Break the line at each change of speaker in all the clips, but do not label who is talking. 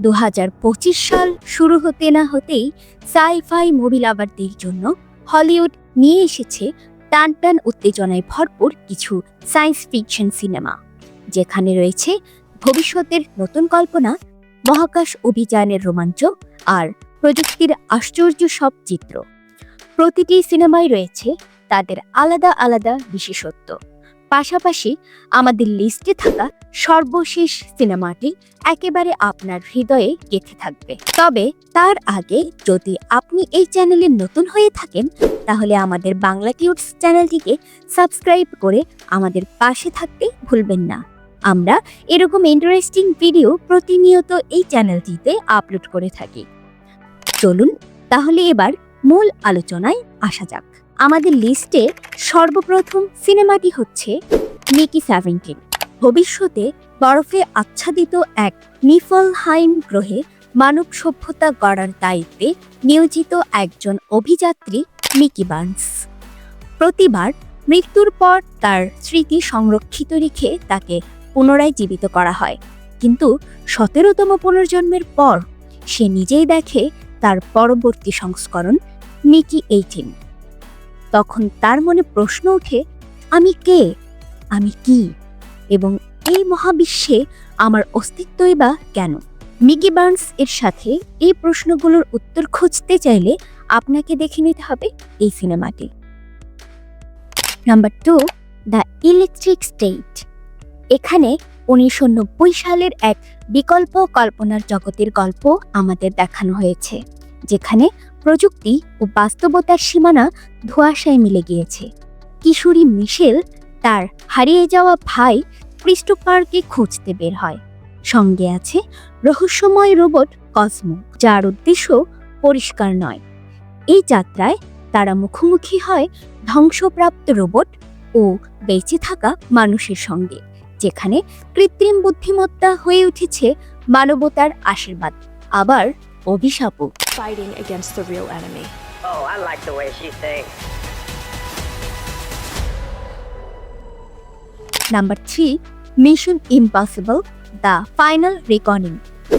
দু হাজার পঁচিশ সাল শুরু হতে না হতেই সাইফাই মুভি লাভারদের জন্য হলিউড নিয়ে এসেছে টান টান উত্তেজনায় ভরপুর কিছু সায়েন্স ফিকশন সিনেমা, যেখানে রয়েছে ভবিষ্যতের নতুন কল্পনা, মহাকাশ অভিযানের রোমাঞ্চ আর প্রযুক্তির আশ্চর্য সব চিত্র। প্রতিটি সিনেমায় রয়েছে তাদের আলাদা আলাদা বিশেষত্ব। পাশাপাশি আমাদের লিস্টে থাকা সর্বশেষ সিনেমাটি একেবারে আপনার হৃদয়ে গেঁথে থাকবে। তবে তার আগে যদি আপনি এই চ্যানেলে নতুন হয়ে থাকেন, তাহলে আমাদের বাংলা টিউটস চ্যানেলটিকে সাবস্ক্রাইব করে আমাদের পাশে থাকতে ভুলবেন না। আমরা এরকম ইন্টারেস্টিং ভিডিও প্রতিনিয়ত এই চ্যানেলটিতে আপলোড করে থাকি। চলুন, তাহলে এবার মূল আলোচনায় আসা যাক। আমাদের লিস্টে সর্বপ্রথম সিনেমাটি হচ্ছে মিকি সেভেন্টিন। ভবিষ্যতে বরফে আচ্ছাদিত এক নিফলহাইম গ্রহে মানব সভ্যতা গড়ার দায়িত্বে নিয়োজিত একজন অভিযাত্রী মিকি বার্নস প্রতিবার মৃত্যুর পর তার স্মৃতি সংরক্ষিত রেখে তাকে পুনরায় জীবিত করা হয়। কিন্তু সতেরোতম পুনর্জন্মের পর সে নিজেই দেখে তার পরবর্তী সংস্করণ মিকি এইটিন। তখন তার মনে প্রশ্ন ওঠে, আমি কে? আমি কি? এবং এই মহাবিশ্বে আমার অস্তিত্বই বা কেন? মিকি বার্নস এর সাথে এই প্রশ্নগুলোর উত্তর খুঁজতে চাইলে আপনাকে দেখে নিতে হবে এই সিনেমাটি। Number two, the electric state. এখানে উনিশশো নব্বই সালের এক বিকল্প কল্পনার জগতের গল্প আমাদের দেখানো হয়েছে, যেখানে প্রযুক্তি ও বাস্তবতার সীমানা ধোঁয়াশায় মিলে গিয়েছে। কিশোরী মিশেল তার হারিয়ে যাওয়া ভাই ক্রিস্টোফারকে খুঁজতে বের হয়। সঙ্গে আছে রহস্যময় রোবট কসমো, যার উদ্দেশ্য পরিষ্কার নয়। এই যাত্রায় তারা মুখোমুখি হয় ধ্বংসপ্রাপ্ত রোবট ও বেঁচে থাকা মানুষের সঙ্গে, যেখানে কৃত্রিম বুদ্ধিমত্তা হয়ে উঠেছে মানবতার আশীর্বাদ। আবার অভিশাপও
fighting against the real enemy.
Oh, I like the way she thinks.
Number three mission impossible the final recording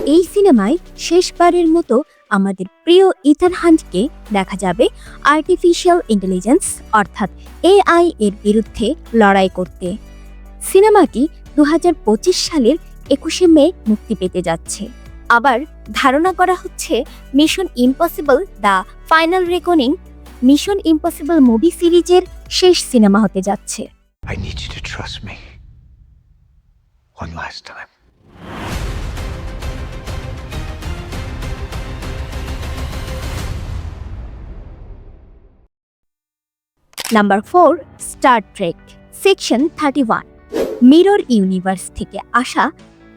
এই সিনেমায় শেষবারের মতো আমাদের প্রিয় ইথান হান্টকে দেখা যাবে আর্টিফিশিয়াল ইন্টেলিজেন্স অর্থাৎ এআই এর বিরুদ্ধে লড়াই করতে সিনেমাটি দু হাজার পঁচিশ সালের একুশে মে মুক্তি পেতে যাচ্ছে আবার ধারণা করা হচ্ছে mission impossible the final recording mission impossible movie সিরিজের শেষ সিনেমা হতে যাচ্ছে
I need you to trust me. One last time.
Number four star trek section thirty one mirror universe থেকে আসা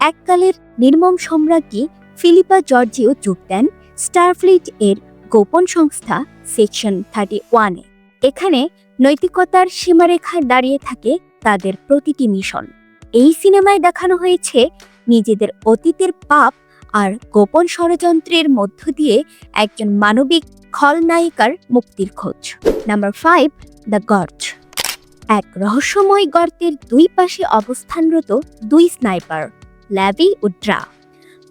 এককালের নির্মম সম্রাজ্ঞী ফিলিপা জর্জিও যোগ দেন স্টারফ্লিট এর গোপন সংস্থা সেকশন থার্টি ওয়ানে। এখানে নৈতিকতার সীমারেখায় দাঁড়িয়ে থাকে তাদের প্রতিটি মিশন। এই সিনেমায় দেখানো হয়েছে নিজেদের অতীতের পাপ আর গোপন ষড়যন্ত্রের মধ্য দিয়ে একজন মানবিক খলনায়িকার মুক্তির খোঁজ। Number five, the gorge. এক রহস্যময় গর্তের দুই পাশে অবস্থানরত দুই স্নাইপার, ল্যাবি ও ড্রা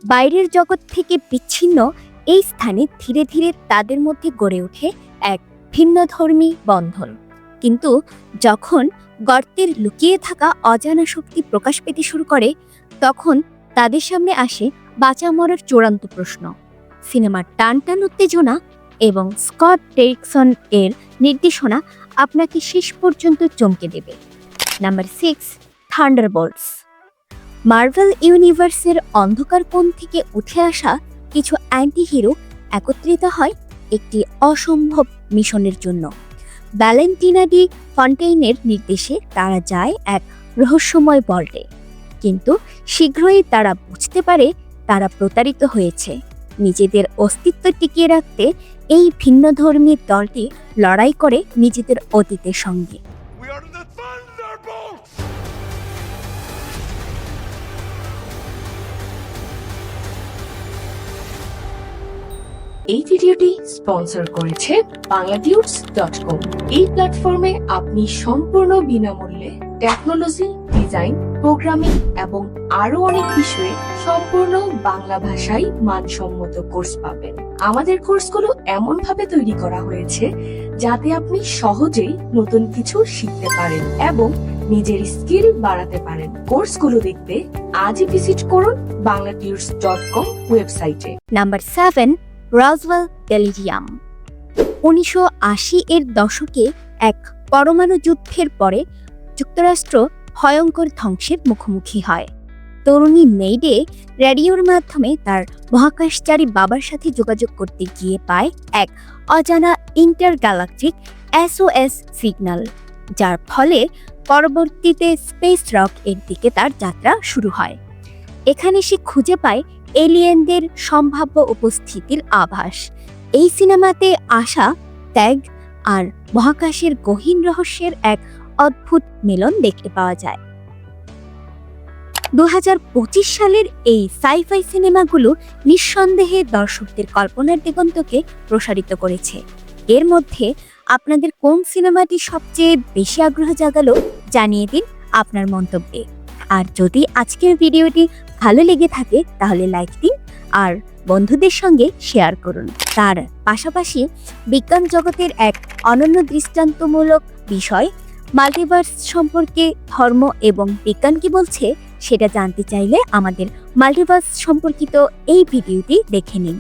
বাইরের জগৎ থেকে বিচ্ছিন্ন, এই স্থানে ধীরে ধীরে তাদের মধ্যে গড়ে ওঠে এক ভিন্নধর্মী বন্ধন। কিন্তু যখন গর্তের লুকিয়ে থাকা অজানা শক্তি প্রকাশ পেতে শুরু করে, তখন তাদের সামনে আসে বাঁচা মরার চূড়ান্ত প্রশ্ন। সিনেমার টান টান উত্তেজনা এবং স্কট ডেরিকসন এর নির্দেশনা আপনাকে শেষ পর্যন্ত চমকে দেবে। Number six, Thunderbolts. মার্ভেল ইউনিভার্সের অন্ধকার কোণ থেকে উঠে আসা কিছু অ্যান্টি হিরো একত্রিত হয় একটি অসম্ভব মিশনের জন্য। ভ্যালেন্টিনা ডি ফন্টেইনের নির্দেশে তারা যায় এক রহস্যময় বল্টে কিন্তু শীঘ্রই তারা বুঝতে পারে তারা প্রতারিত হয়েছে। নিজেদের অস্তিত্ব টিকিয়ে রাখতে এই ভিন্নধর্মী দলটি লড়াই করে নিজেদের অতীতের সঙ্গে।
এই ভিডিওটি স্পন্সর করেছে বাংলাটিউটস ডট কম। এই প্ল্যাটফর্মে আপনি সম্পূর্ণ বিনামূল্যে টেকনোলজি, ডিজাইন, প্রোগ্রামিং এবং আরও অনেক বিষয়ে সম্পূর্ণ বাংলা ভাষায় মানসম্মত কোর্স পাবেন। আমাদের কোর্সগুলো এমন ভাবে তৈরি করা হয়েছে যাতে আপনি সহজেই নতুন কিছু শিখতে পারেন এবং নিজের স্কিল বাড়াতে পারেন। কোর্সগুলো দেখতে আজই ভিজিট করুন বাংলাটিউর্স ডট কম ওয়েবসাইটে।
নাম্বার সেভেন রজওয়েল টেলিজিয়াম উনিশশো এর দশকে এক পরমাণু যুদ্ধের পরে যুক্তরাষ্ট্র ভয়ঙ্কর ধ্বংসের মুখোমুখি হয়। তরুণী মেইডে রেডিওর মাধ্যমে তার মহাকাশচারী বাবার সাথে যোগাযোগ করতে গিয়ে পায় এক অজানা ইন্টার গ্যালাকটিক এসওএস সিগন্যাল, যার ফলে পরবর্তীতে স্পেস রক এর দিকে তার যাত্রা শুরু হয়। এখানে সে খুঁজে পায় এলিয়েনদের সম্ভাব্য উপস্থিতির আভাস। এই সিনেমাতে আশা, ত্যাগ আর মহাকাশের গহীন রহস্যের এক অদ্ভুত মিলন দেখতে পাওয়া যায়। দু হাজার পঁচিশ সালের এই সাইফাই সিনেমাগুলো নিঃসন্দেহে দর্শকদের কল্পনার দিগন্তকে প্রসারিত করেছে। এর মধ্যে আপনাদের কোন সিনেমাটি সবচেয়ে বেশি আগ্রহ জাগালো জানিয়ে দিন আপনার মন্তব্যে। আর যদি আজকের ভিডিওটি ভালো লেগে থাকে, তাহলে লাইক দিন আর বন্ধুদের সঙ্গে শেয়ার করুন। তার পাশাপাশি বিজ্ঞান জগতের এক অনন্য দৃষ্টান্তমূলক বিষয় মাল্টিভার্স সম্পর্কে ধর্ম এবং বিজ্ঞান কি বলছে, সেটা জানতে চাইলে আমাদের মাল্টিভার্স সম্পর্কিত এই ভিডিওটি দেখে নিন।